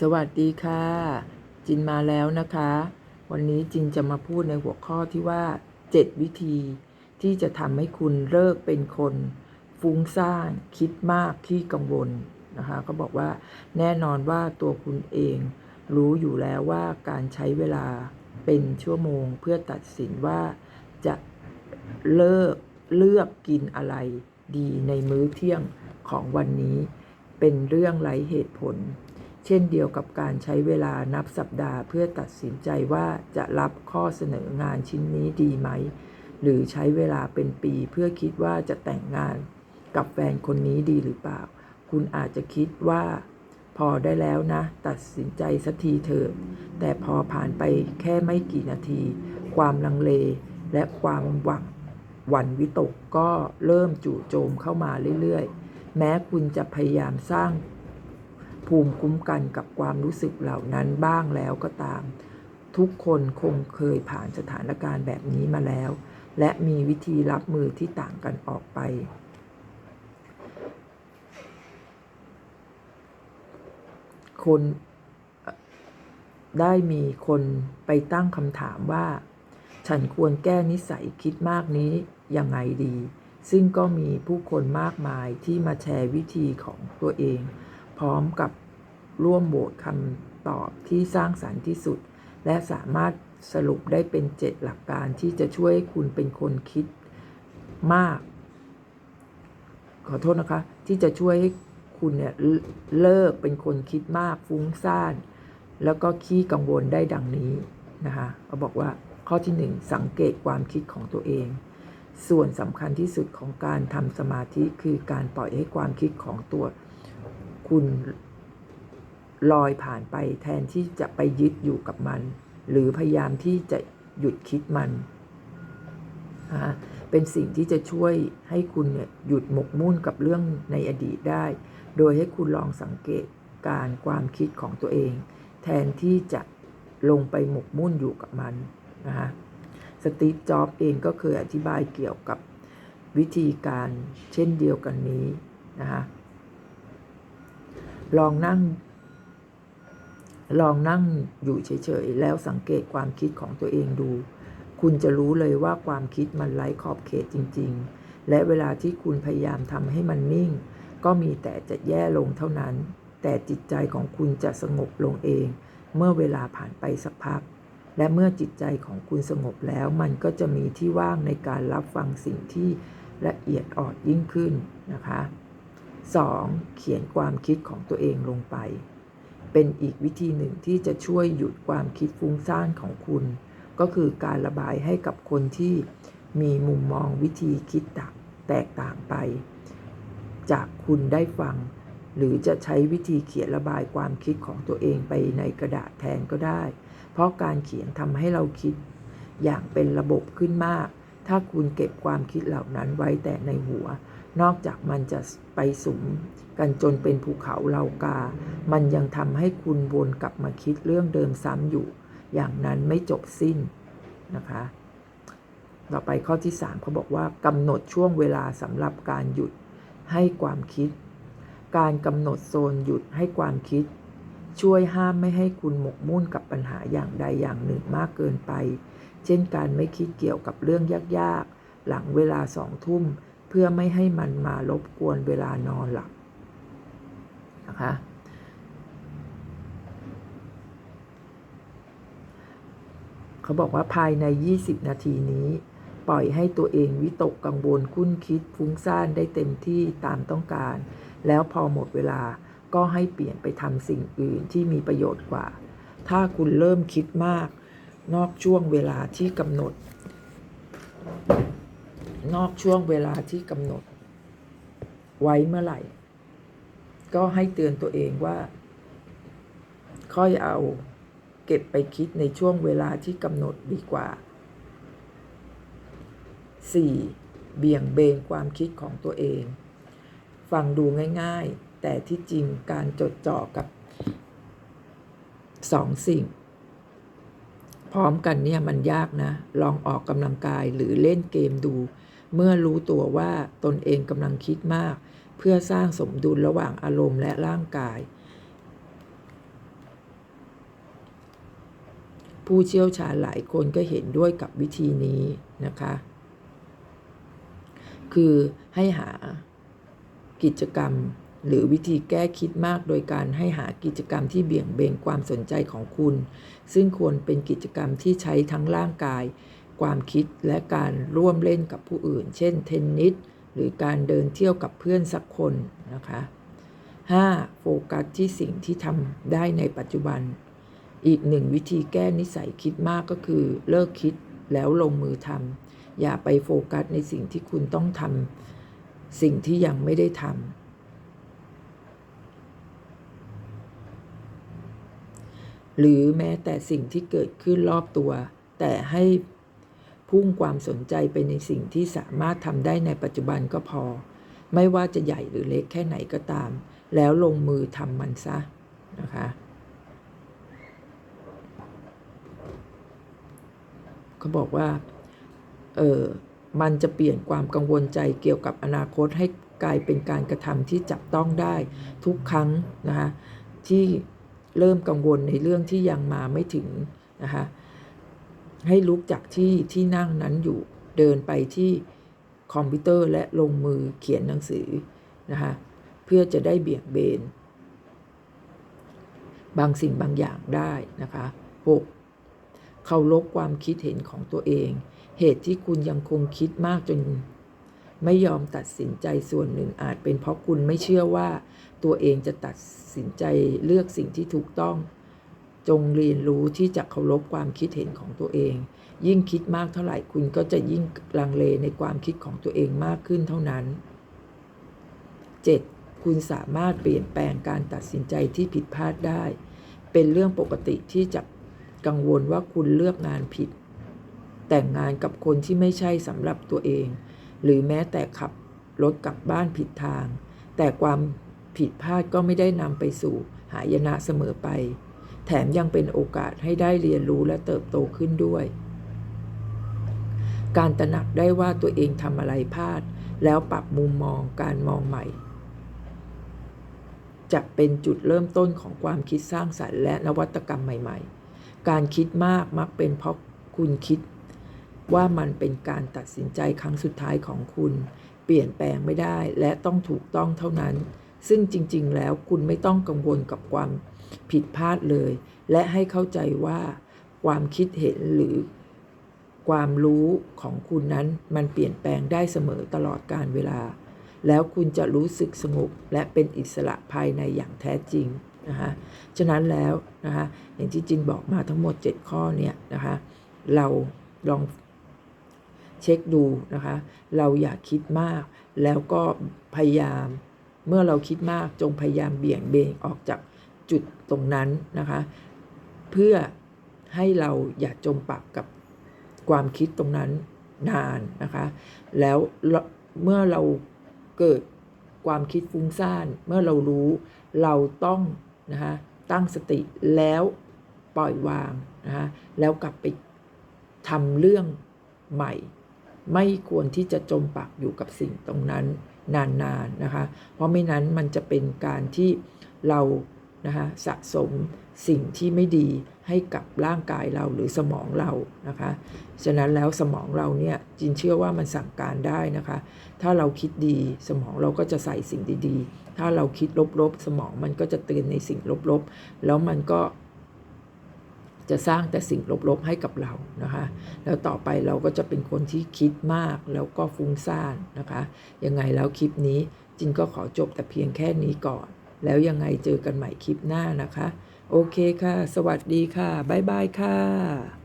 สวัสดีค่ะ จินมาแล้วนะคะ วันนี้จินจะมาพูดในหัวข้อที่ว่า 7 วิธี ที่จะทำให้คุณเลิกเป็นคน ฟุ้งซ่านคิดมากที่กังวลนะคะก็บอกว่าแน่นอนว่าตัวคุณเอง รู้อยู่แล้วว่าการใช้เวลาเป็นชั่วโมง เพื่อตัดสินว่าจะเลิกเลือกกินอะไรดีในมื้อเที่ยงของวันนี้ เป็นเรื่องไร้เหตุผล เช่นเดียวกับการใช้เวลานับสัปดาห์เพื่อตัดสินใจว่าจะรับข้อเสนองานชิ้นนี้ดีไหม หรือใช้เวลาเป็นปีเพื่อคิดว่าจะแต่งงานกับแฟนคนนี้ดีหรือเปล่า คุณอาจจะคิดว่าพอได้แล้วนะ ตัดสินใจสักทีเถอะ แต่พอผ่านไปแค่ไม่กี่นาที ความลังเลและความหวังหวั่นวิตกก็เริ่มจู่โจมเข้ามาเรื่อยๆ แม้คุณจะพยายามสร้าง ภูมิคุ้มกันกับความรู้สึกเหล่านั้นบ้างแล้วก็ตาม ทุกคนคงเคยผ่านสถานการณ์แบบนี้มาแล้ว และมีวิธีรับมือที่ต่างกันออกไป คนได้มีคนไปตั้งคำถามว่า ฉันควรแก้นิสัยคิดมากนี้ยังไงดี ซึ่งก็มีผู้คนมากมายที่มาแชร์วิธีของตัวเอง พร้อมกับร่วมโหวตคำตอบที่สร้างสรรค์ที่สุด และสามารถสรุปได้เป็นเจ็ดหลักการที่จะช่วยคุณเป็นคนคิดมาก ขอโทษนะคะ ที่จะช่วยให้คุณเนี่ยเลิเลิกเป็นคนคิดมากฟุ้งซ่าน แล้วก็ขี้กังวลได้ดังนี้นะคะเขาบอกว่าข้อที่หนึ่งสังเกตความคิดของตัวเอง ส่วนสำคัญที่สุดของการทำสมาธิคือการปล่อยให้ความคิดของตัว คุณลอยผ่านไปแทนที่จะไปยึดอยู่กับมัน หรือพยายามที่จะหยุดคิดมัน เป็นสิ่งที่จะช่วยให้คุณเนี่ยหยุดหมกมุ่นกับเรื่องในอดีตได้ โดยให้คุณลองสังเกตการความคิดของตัวเอง แทนที่จะลงไปหมกมุ่นอยู่กับมันนะฮะสตีฟ จ็อบเองก็เคยอธิบายเกี่ยวกับวิธีการเช่นเดียวกันนี้นะฮะ ลองนั่ง ลองนั่งอยู่เฉยๆ แล้วสังเกตความคิดของตัวเองดู คุณจะรู้เลยว่าความคิดมันไร้ขอบเขตจริง ๆ และเวลาที่คุณพยายามทำให้มันนิ่ง ก็มีแต่จะแย่ลงเท่านั้น แต่จิตใจของคุณจะสงบลงเอง เมื่อเวลาผ่านไปสักพัก และเมื่อจิตใจของคุณสงบแล้ว มันก็จะมีที่ว่างในการรับฟังสิ่งที่ละเอียดอ่อนยิ่งขึ้นนะคะ 2. เขียนความคิดของตัวเองลงไป เป็นอีกวิธีหนึ่งที่จะช่วยหยุดความคิดฟุ้งซ่านของคุณ ก็คือการระบายให้กับคนที่มีมุมมองวิธีคิดตแตกต่างไป จากคุณได้ฟัง หรือจะใช้วิธีเขียนระบายความคิดของตัวเองไปในกระดาษแทนก็ได้ เพราะการเขียนทำให้เราคิด อย่างเป็นระบบขึ้นมาก ถ้าคุณเก็บความคิดเหล่านั้นไว้แต่ในหัว นอกจากมันจะไปสุมกันจนเป็นภูเขาเหล่ากา มันยังทำให้คุณวนกลับมาคิดเรื่องเดิมซ้ำอยู่ อย่างนั้นไม่จบสิ้นนะคะ ต่อไปข้อที่ 3เขาบอกว่ากำหนดช่วงเวลาสำหรับการหยุดให้ความคิด การกำหนดโซนหยุดให้ความคิด ช่วยห้ามไม่ให้คุณหมกมุ่นกับปัญหาอย่างใดอย่างหนึ่งมากเกินไป เช่นการไม่คิดเกี่ยวกับเรื่องยากๆ หลังเวลาสองทุ่ม พื่อไม่ให้มันมารบกวนเวลานอนหลับนะคะเขาบอกว่าภายใน 20 นาทีนี้ ปล่อยให้ตัวเองวิตกกังวลคุ้นคิดฟุ้งซ่านได้เต็มที่ตามต้องการ แล้วพอหมดเวลาก็ให้เปลี่ยนไปทำสิ่งอื่นที่มีประโยชน์กว่า ถ้าคุณเริ่มคิดมาก นอกช่วงเวลาที่กำหนด นอกช่วงเวลาที่กำหนด ไว้เมื่อไหร่ ก็ให้เตือนตัวเองว่า ค่อยเอาเก็บไปคิดในช่วงเวลาที่กำหนดดีกว่า 4. เบี่ยงเบนความคิดของตัวเอง ฟังดูง่าย ๆ แต่ที่จริงการจดจ่อกับสองสิ่ง พร้อมกันเนี่ยมันยากนะ ลองออกกำลังกายหรือเล่นเกมดู เมื่อรู้ตัวว่าตนเองกำลังคิดมาก เพื่อสร้างสมดุลระหว่างอารมณ์และร่างกาย ผู้เชี่ยวชาญหลายคนก็เห็นด้วยกับวิธีนี้นะคะ คือให้หากิจกรรมหรือวิธีแก้คิดมากโดยการให้หากิจกรรมที่เบี่ยงเบนความสนใจของคุณ ซึ่งควรเป็นกิจกรรมที่ใช้ทั้งร่างกาย ความคิดและการร่วมเล่นกับผู้อื่น เช่น เทนนิสหรือการเดินเที่ยวกับเพื่อนสักคนนะคะ 5. โฟกัสที่สิ่งที่ทำได้ในปัจจุบัน อีกหนึ่งวิธีแก้นิสัยคิดมากก็คือ เลิกคิดแล้วลงมือทำอย่าไปโฟกัสในสิ่งที่คุณต้องทำสิ่งที่ยังไม่ได้ทำหรือแม้แต่สิ่งที่เกิดขึ้นรอบตัว แต่ให้ พุ่งความสนใจไปในสิ่งที่สามารถทำได้ในปัจจุบันก็พอ ไม่ว่าจะใหญ่หรือเล็กแค่ไหนก็ตาม แล้วลงมือทำมันซะนะคะ เขาบอกว่า เออมันจะเปลี่ยนความกังวลใจเกี่ยวกับอนาคตให้กลายเป็นการกระทำที่จับต้องได้ทุกครั้งนะคะที่เริ่มกังวลในเรื่องที่ยังมาไม่ถึงนะคะ ให้ลุกจากที่ที่นั่งนั้นอยู่เดินไปที่คอมพิวเตอร์และลงมือเขียนหนังสือนะคะเพื่อจะได้เบี่ยงเบน บางสิ่งบางอย่างได้นะคะ 6. เคารพความคิดเห็นของตัวเอง เหตุที่คุณยังคงคิดมากจน ไม่ยอมตัดสินใจส่วนหนึ่งอาจเป็นเพราะคุณไม่เชื่อว่าตัวเองจะตัดสินใจเลือกสิ่งที่ถูกต้อง จงเรียนรู้ที่จะเคารพความคิดเห็นของตัวเอง ยิ่งคิดมากเท่าไหร่คุณก็จะยิ่งลังเลในความคิดของตัวเองมากขึ้นเท่านั้น 7. คุณสามารถเปลี่ยนแปลงการตัดสินใจที่ผิดพลาดได้ เป็นเรื่องปกติที่จะกังวลว่าคุณเลือกงานผิด แต่งงานกับคนที่ไม่ใช่สำหรับตัวเอง หรือแม้แต่ขับรถกลับบ้านผิดทาง แต่ความผิดพลาดก็ไม่ได้นำไปสู่หายนะเสมอไป แถมยังเป็นโอกาสให้ได้เรียนรู้และเติบโตขึ้นด้วย การตระหนักได้ว่าตัวเองทำอะไรพลาด แล้วปรับมุมมองการมองใหม่ จะเป็นจุดเริ่มต้นของความคิดสร้างสรรค์และนวัตกรรมใหม่ ๆ การคิดมากมักเป็นเพราะคุณคิดว่ามันเป็นการตัดสินใจครั้งสุดท้ายของคุณ เปลี่ยนแปลงไม่ได้และต้องถูกต้องเท่านั้น ซึ่งจริง ๆ แล้วคุณไม่ต้องกังวลกับความผิดพลาดเลย และให้เข้าใจว่าความคิดเห็นหรือความรู้ของคุณนั้นมันเปลี่ยนแปลงได้เสมอตลอดการเวลา แล้วคุณจะรู้สึกสงบและเป็นอิสระภายในอย่างแท้จริงนะคะฉะนั้นแล้วนะคะอย่างที่จินบอกมาทั้งหมด 7 ข้อเนี่ยนะคะเราลองเช็คดูนะคะ เราอย่าคิดมาก แล้วก็พยายาม เมื่อเราคิดมากจงพยายามเบี่ยงเบนออกจากจุดตรงนั้นนะคะ เพื่อให้เราอย่าจมปักกับความคิดตรงนั้นนานนะคะ แล้วเมื่อเราเกิดความคิดฟุ้งซ่าน เมื่อเรารู้เราต้องนะคะตั้งสติแล้วปล่อยวางนะคะแล้วกลับไปทำเรื่องใหม่ ไม่ควรที่จะจมปักอยู่กับสิ่งตรงนั้น นานๆนนนะคะ เพราะไม่นั้นมันจะเป็นการที่เรานะคะสะสมสิ่งที่ไม่ดีให้กับร่างกายเราหรือสมองเรานะคะ ฉะนั้นแล้วสมองเราเนี่ยจินเชื่อว่ามันสั่งการได้นะคะ ถ้าเราคิดดีสมองเราก็จะใส่สิ่งดีๆ ถ้าเราคิดลบๆ สมองมันก็จะเตือนในสิ่งลบๆ แล้วมันก็ จะสร้างแต่สิ่งลบๆให้กับเรานะคะ แล้วต่อไปเราก็จะเป็นคนที่คิดมากแล้วก็ฟุ้งซ่านนะคะยังไงแล้วคลิปนี้จินก็ขอจบแต่เพียงแค่นี้ก่อน แล้วยังไงเจอกันใหม่คลิปหน้านะคะ โอเคค่ะ สวัสดีค่ะ บ๊ายบายค่ะ